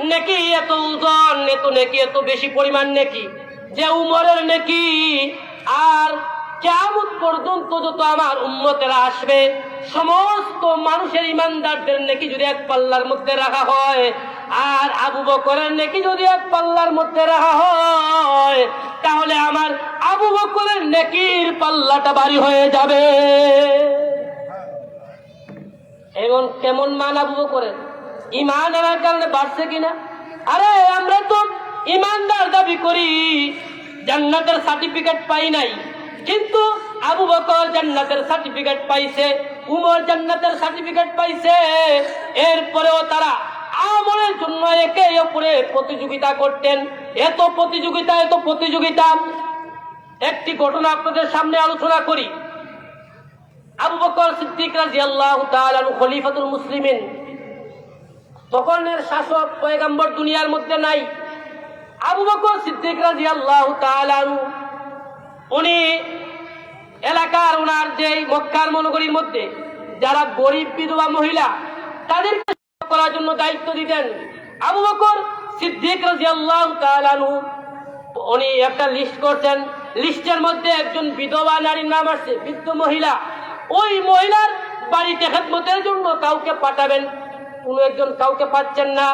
নেকি এত ওজন এত নেকি এত বেশি পরিমাণ নেকি? যে উমরের নেকি আর কেমন পর্যন্ত যত আমার উম্মতেরা আসবে সমস্ত মানুষের ইমানদারদের নেকি যদি এক পাল্লার মধ্যে রাখা হয় আর আবু বকরের নেকি যদি এক পাল্লার মধ্যে রাখা হয় তাহলে আমার আবু বকরের নেকির পাল্লাটা বাড়ি হয়ে যাবে। এবং কেমন মান আবু বকরের? ইমান আনার কারণে বাড়ছে কিনা? আরে, আমরা তো ইমানদার দাবি করি, জান্নাতের সার্টিফিকেট পাই নাই। কিন্তু আবু বকর জান্নাতের সার্টিফিকেট পাইছে, উমর জান্নাতের সার্টিফিকেট পাইছে। এরপরেও তারা আমলের জন্য একে অপরে প্রতিযোগিতা করতেন। এত প্রতিযোগিতা এত প্রতিযোগিতা। একটি ঘটনা আপনাদের সামনে আলোচনা করি। আবু বকর সিদ্দিক তাআলা আনহু খলিফাতুল মুসলিমিন তখনের শাসক পয়গাম্বর দুনিয়ার মধ্যে নাই। আবু বকর সিদ্দিক তাআলা আনহু, উনি এলাকার ওনার যে মক্কার মনোগরীর মধ্যে যারা গরিব বিধবা মহিলা, তাদেরকে করার জন্য দায়িত্ব দিতেন। আবু বকর সিদ্দিক তাআলা আনহু, উনি একটা লিস্ট করছেন। লিস্টের মধ্যে একজন বিধবা নারীর নাম আছে, বৃদ্ধ মহিলা। ওই মহিলার বাড়িতে খেদমতের জন্য কাউকে পাঠাবেন। কোনো একজন কাউকে পাচ্ছেন না।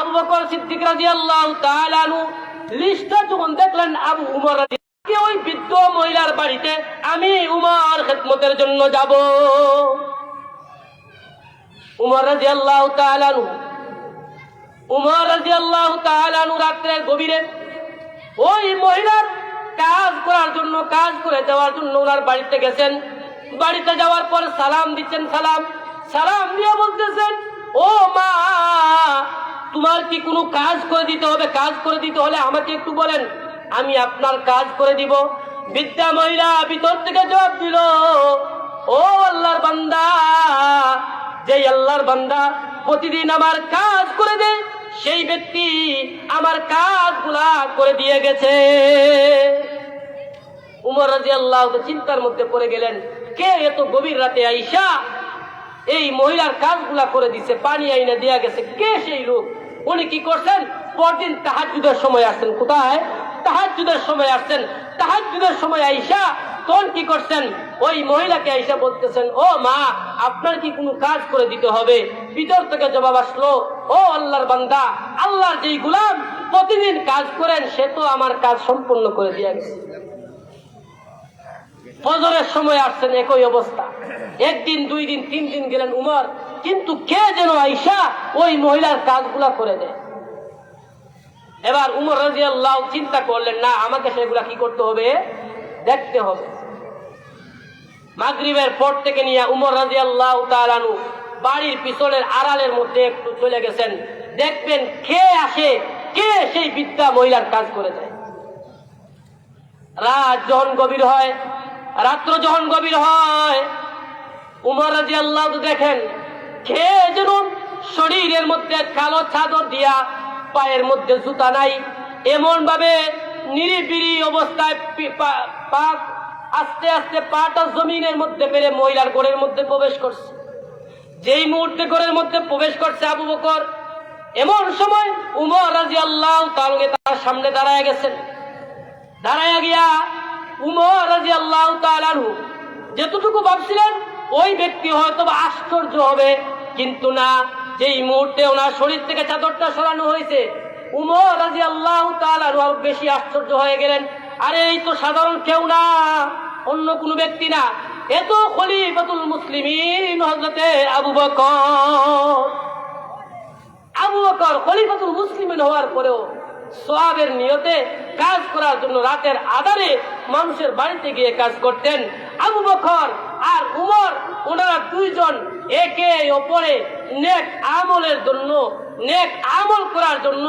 আবু বকর সিদ্দিক রাদিয়াল্লাহু তাআলা আনহু লিস্টটা যখন দেখলেন আবু উমর ওই বৃদ্ধ মহিলার বাড়িতে আমি উমর খেদমতের জন্য যাব। উমর রাজি আল্লাহ তালানু উমর রাজি আল্লাহ তালানু রাত্রের গভীরে ওই মহিলার কাজ করার জন্য, কাজ করে দেওয়ার জন্য ওনার বাড়িতে গেছেন। বাড়িতে যাওয়ার পর সালাম দিচ্ছেন, সালাম। সালাম দিয়ে বলতেছেন ও মা, তোমার কি কোনো কাজ করে দিতে হবে? কাজ করে দিতে হলে আমাকে একটু বলেন। আমি আপনার কাজ করে দিব। বিদ্যা মহিলা ভিতর থেকে জবাব দিল, ও আল্লাহর বান্দা যে আল্লাহর বান্দা প্রতিদিন আমার কাজ করে দেয় সেই ব্যক্তি আমার কাজগুলা করে দিয়ে গেছে। উমর রাজি আল্লাহ চিন্তার মধ্যে পড়ে গেলেন, কে এত গভীর রাতে আইসা এই মহিলার কাজগুলা করে দিছে, পানি আইনে দেয়া গেছে। কে সেই লোক? উনি কি করছেন? পরদিন তাহাজুদের সময় আসছেন। কোথায়? তাহাজুদের সময় আসছেন। তাহাজুদের সময় আইসা তখন কি করছেন? ওই মহিলাকে আইসা বলতেছেন, ও মা, আপনার কি কোনো কাজ করে দিতে হবে? ভিতর থেকে জবাব আসলো, ও আল্লাহর বান্দা, আল্লাহর যেই গুলাম, প্রতিদিন কাজ করেন, সে তো আমার কাজ সম্পূর্ণ করে দিয়ে গেছে। ফজরের সময় আসছেন একই অবস্থা। একদিন, দুই দিন, তিন দিন গেলেন উমর। কিন্তু কে যেন আইসা ওই মহিলার কাজগুলা করে দেয়। এবার উমর রাজি আল্লাহ চিন্তা করলেন, না, আমাকে সেগুলা কি করতে হবে? দেখতে হবে। মাগরিবের পর থেকে নিয়ে উমর রাজি আল্লাহ তালানু বাড়ির পিছনের আড়ালের মধ্যে একটু চলে গেছেন। দেখবেন কে আসে, কে সেই বিদ্যা মহিলার কাজ করে দেয়। রাত যখন গভীর হয়, রাত্র যখন গভীর হয় উমর রাজি আল্লাহ দেখেন, খেয়ে যেন শরীরের মধ্যে কালো চাদর দিয়া পায়ের মধ্যে জুতা নাই এমন ভাবে নিরিবিরি অবস্থায় পা- আস্তে আস্তে পাটা জমিনের মধ্যে পেরে মহিলার গোড়ের মধ্যে প্রবেশ করছে। যেই মুহূর্তে গোড়ের মধ্যে প্রবেশ করছে আবু বকর, এমন সময় উমর রাজি আল্লাহ তালকে তার সামনে দাঁড়ায় গেছেন। দাঁড়ায় গিয়া উমর রাজি আল্লাহ তালানহু যেতটুকু ভাবছিলেন ওই ব্যক্তি হয়তো বা আশ্চর্য হবে, কিন্তু না, যেই মুহূর্তে ওনার শরীর থেকে চাদরটা সরানো হয়েছে, উমর রাজি আল্লাহ তালানহু আরও বেশি আশ্চর্য হয়ে গেলেন, আরে এই তো সাধারণ কেউ না, অন্য কোনো ব্যক্তি না এত খলিফাতুল মুসলিমিন হজরতে আবু বকর। আবু বকর খলিফাতুল মুসলিমিন হওয়ার পরেও সোয়াবের নিয়তে কাজ করার জন্য রাতের আধারে মানুষের বাড়িতে গিয়ে কাজ করতেন। আবু বকর আর উমর ওনারা দুইজন একে অপরে নেক আমলের জন্য, নেক আমল করার জন্য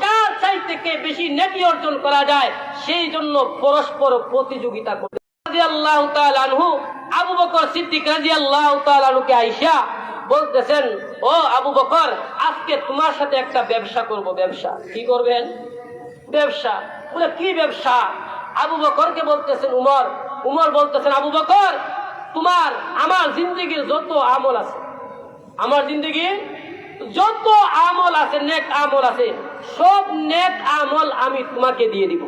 কার চাইতে থেকে বেশি নেকি অর্জন করা যায়, সেই জন্য পরস্পর প্রতিযোগিতা আনহু, আবু বকর সিদ্দিক আইসা বলতেছেন, ও আবু বকর, আজকে তোমার সাথে একটা ব্যবসা করব, ব্যবসা। কি করবেন? ব্যবসা। বলে, কি ব্যবসা? আবু বকরকে বলতেছেন, উমর। উমর বলতেছেন, আবু বকর তোমার, আমার জিন্দগির যত আমল আছে, আমার জিন্দগির যত আমল আছে, নেক আমল আছে, সব নেক আমল আমি তোমাকে দিয়ে দিব।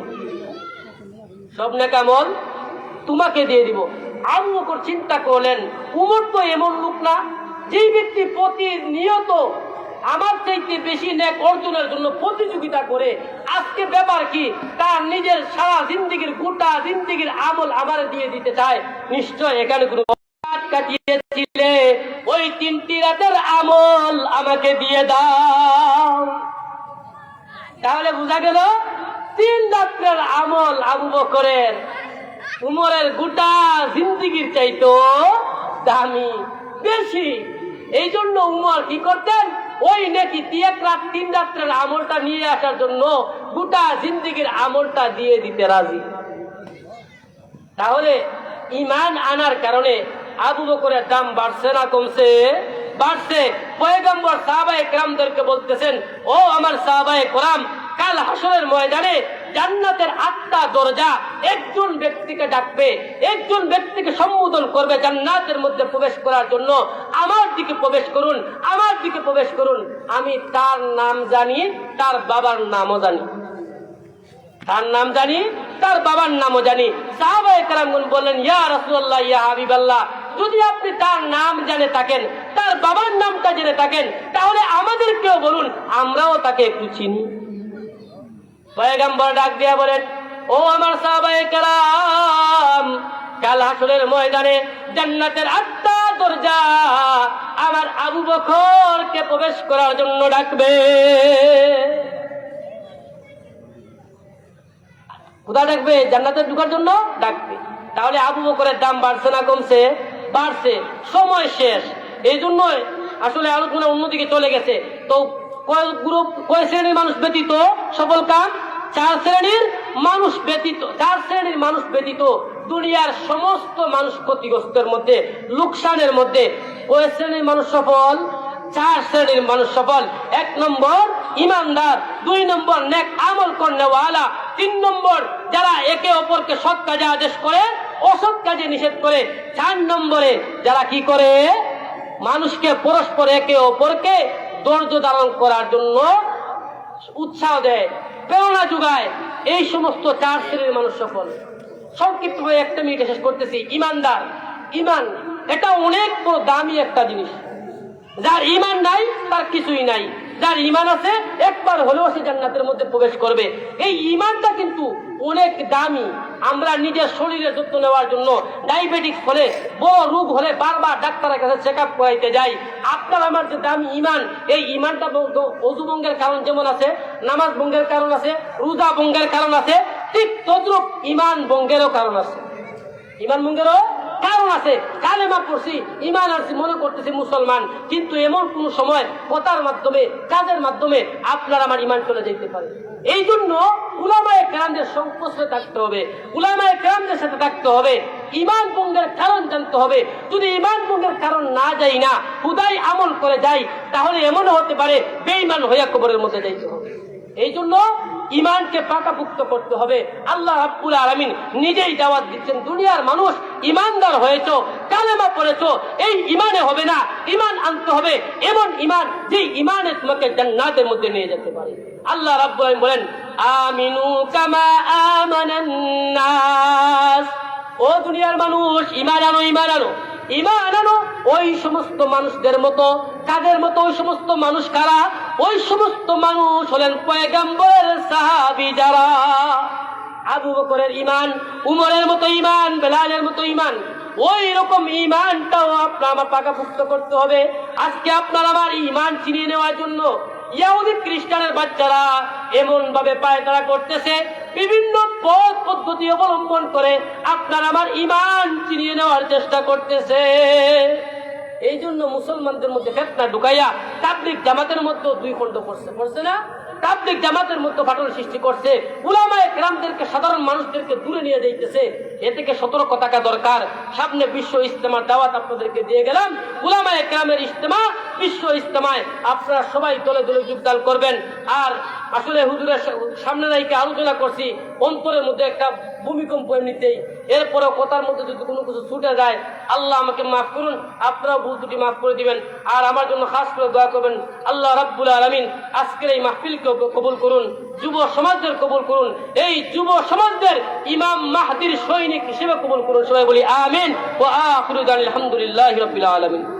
সব নেক আমল তোমাকে দিয়ে দিব। আবু চিন্তা করলেন, উমর তো এমন লোক না, যেই ব্যক্তি প্রতিনিয়ত আমার চাইতে বেশি নেক অর্জনের জন্য প্রতিযোগিতা করে, আজকে ব্যাপার কি? তার নিজের সারা জিন্দিগির গোটা জিন্দিগির আমল আমার দিয়ে দিতে চায়। নিশ্চয় এখানে কোনো কাটিয়েছিলে? ওই তিনটি রাতের আমল আমাকে দিয়ে দাও। তাহলে বোঝা গেল, তিন রাত্রের আমল আবু বকরের উমরের গোটা জিন্দিগির চাইতো দামি, বেশি। এই জন্য উমর কি করতেন? ওই নাকি এক রাত, তিন রাত্রের আমলটা নিয়ে আসার জন্য গোটা জিন্দিগির আমলটা দিয়ে দিতে রাজি। তাহলে ইমান আনার কারণে আবু বকরের দাম বাড়ছে না কমছে? বাড়ছে। পয়গম্বর সাহাবায়ে কেরামদেরকে বলতেছেন, ও আমার সাহাবায়ে কোরাম, কাল হাসনের ময়দানে জান্নাতের আটটা দরজা একজন ব্যক্তিকে ডাকবে, একজন ব্যক্তিকে সম্বোধন করবে জান্নাতের মধ্যে প্রবেশ করার জন্য। আমার দিকে প্রবেশ করুন, আমার দিকে প্রবেশ করুন। আমি তার নাম জানি, তার বাবার নামও জানি। তার নাম জানি, তার বাবার নামও জানি। সাহাবায়ে কেরামগণ বললেন, ইয়া রাসূলুল্লাহ, ইয়া হাবিবাল্লাহ, যদি আপনি তার নাম জেনে থাকেন, তার বাবার নামটা জেনে থাকেন, তাহলে আমাদেরকেও বলুন, আমরাও তাকে একটু চিনি। পয়গম্বর ডাক দিয়া বলেন, ও আমার সাহাবায়ে কেরাম, কাল হাসরের ময়দানে জান্নাতের আটটা দরজা আমার আবু বকরকে প্রবেশ করার জন্য ডাকবে। কোথায় ডাকবে, জান্নাতে ঢুকার জন্য ডাকবে। তাহলে আবু বকরের দাম বাড়ছে না, কমছে? বাড়ছে, সময় শেষ। এই জন্যই আসলে আলোচনা অন্যদিকে চলে গেছে। তো কয় গ্রুপ, কয় শ্রেণির মানুষ ব্যতীত সফল কাম চার শ্রেণির মানুষ ব্যতীত, চার শ্রেণির মানুষ ব্যতীত দুনিয়ার সমস্ত মানুষ ক্ষতিগ্রস্তের মধ্যে, লোকসানের মধ্যে। ওই শ্রেণির মানুষ সফল? চার শ্রেণির মানুষ সফল। এক নম্বর ইমানদার, দুই নম্বর নেক আমল করনেওয়ালা, তিন নম্বর যারা একে অপরকে সৎ কাজে আদেশ করে, অসৎ কাজে নিষেধ করে। চার নম্বরে যারা কি করে? মানুষকে পরস্পর একে অপরকে ধৈর্য ধারণ করার জন্য উৎসাহ দেয়। প্রেরণা যোগায়। এই সমস্ত চার শ্রেণির মানুষ সকল। সফল সংক্ষিপ্তভাবে একটা মিনিটে শেষ করতেছি। ইমানদার। ইমান, এটা অনেক বড় দামি একটা জিনিস। যার ইমান নাই, তার কিছুই নাই। যার ইমান আছে, একবার হলেও সে জান্নাতের মধ্যে প্রবেশ করবে। এই ইমানটা কিন্তু অনেক দামি। আমরা নিজের শরীরের যত্ন নেওয়ার জন্য ডায়াবেটিক্স হলে, বড় রোগ হলে বারবার ডাক্তারের কাছে চেক আপ করাইতে যাই। আপনার আমার যে দামি ইমান এই ইমানটা অজু ভঙ্গের কারণ যেমন আছে, নামাজ ভঙ্গের কারণ আছে, রোজা ভঙ্গের কারণ আছে, ঠিক তদ্রুপ ইমান ভঙ্গেরও কারণ আছে। ইমান ভঙ্গেরও কারণ আছে, কালেমা পড়ছি ইমান আসছি মনে করতেছি মুসলমান, কিন্তু এমন কোন সময় কথার মাধ্যমে, কাজের মাধ্যমে আপনার আমার ইমান চলে যেতে পারে। এই জন্য উলামায় কেরামদের সংস্পর্শে থাকতে হবে, উলামায় কেরামদের সাথে থাকতে হবে ইমান ভঙ্গের কারণ জানতে হবে। যদি ইমান ভঙ্গের কারণ না যাই না, হুদাই আমল করে যাই, তাহলে এমনও হতে পারে, বেঈমান হইয়া কবরের মধ্যে যাইতে হবে। এই জন্য ইমানকে পাকাপুক্ত করতে হবে। আল্লাহ রাব্বুল আলামিন নিজেই দাওয়াত দিচ্ছেন, দুনিয়ার মানুষ ইমানদার হয়েছ, কালেমা পড়েছ, এই ইমানে হবে না, ইমান আনতে হবে, এমন ইমান যে ইমানে তোমাকে জান্নাতের মধ্যে নিয়ে যেতে পারে। আল্লাহ রাব্বুল আলামিন বলেন, আমিনু কামা আমানান নাস। ও দুনিয়ার মানুষ, ইমান আনো ইমান আনো। ইমান আনো, ওই সমস্ত মানুষদের মতো, কাদের মতো ওই সমস্ত মানুষ কারা? ওই সমস্ত মানুষ হলেন পয়গাম্বর সাহাবি যারা। আবু বকরের ইমান, উমরের মতো ইমান, বেলালের মতো ইমান, ওই রকম ইমানটাও আপনার আমার পাকাপুক্ত করতে হবে। আজকে আপনার আমার ইমান চিনিয়ে নেওয়ার জন্য ইয়াহুদি খ্রিস্টানের বাচ্চারা এমন ভাবে পায়তারা করতেছে বিভিন্ন পথ পদ্ধতি অবলম্বন করে আপনার আমার ইমান চিনিয়ে নেওয়ার চেষ্টা করতেছে। এই জন্য মুসলমানদের মধ্যে ফেতনা ঢুকাইয়া তাবলিক জামাতের মধ্যে দুই খণ্ড করছে করছে না? তাবলিক জামাতের মধ্যে ফাটল সৃষ্টি করছে। উলামায়ে গ্রামদেরকে সাধারণ মানুষদেরকে দূরে নিয়ে যাইতেছে। এ থেকে সতর্ক থাকা দরকার। সামনে বিশ্ব ইস্তেমার দাওয়াত আপনাদেরকে দিয়ে গেলাম। উলামায়ে গ্রামের ইস্তেমা বিশ্ব ইস্তেমায় আপনারা সবাই দলে দলে যোগদান করবেন। আর আসলে হুজুরের সামনে নাইকে আলোচনা করছি, অন্তরের মধ্যে একটা ভূমিকম্প এমনিতেই, এরপরেও কথার মধ্যে যদি কোনো কিছু ছুটে যায়, আল্লাহ আমাকে মাফ করুন, আপনারাও ভুল দুটি মাফ করে দিবেন, আর আমার জন্য খাস করে দোয়া করবেন, আল্লাহ রাব্বুল আলমিন আজকের এই মাহফিলকে কবুল করুন, যুব সমাজদের কবুল করুন, এই যুব সমাজদের ইমাম মাহদির সৈনিক হিসেবে কবুল করুন, সবাই বলি আমিন ও আখিরুদ্দান আলহামদুলিল্লাহ রবিল আলমিন।